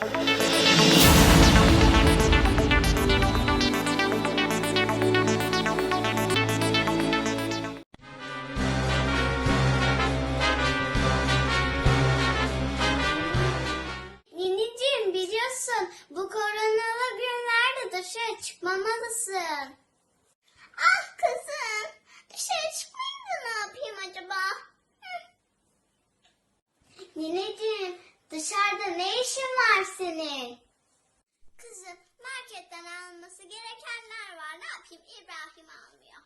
Niniciğim biliyorsun bu koronalı günlerde dışarı çıkmamalısın. Ah kızım dışarı çıkmayınca ne yapayım acaba? Nineciğim dışarıda ne işin var senin? Kızım marketten alınması gerekenler var ne yapayım İbrahim almıyor.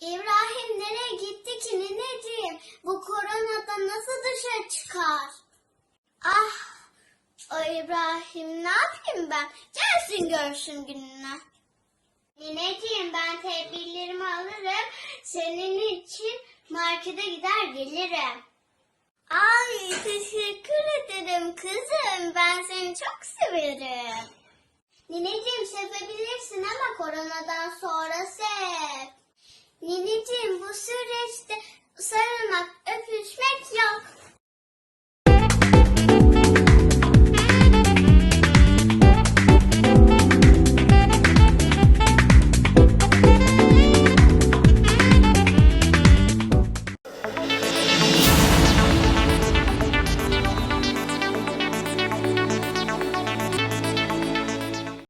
İbrahim nereye gitti ki nineciğim? Bu koronadan nasıl dışarı çıkar? Ah, o İbrahim ne yapayım ben? Gelsin görsün gününe. Nineciğim ben tedbirlerimi alırım. Senin için markete gider gelirim. Ay teşekkür. Seni çok severim. Nineciğim sevebilirsin ama koronadan sonra sev. Nineciğim bu süreçte sarı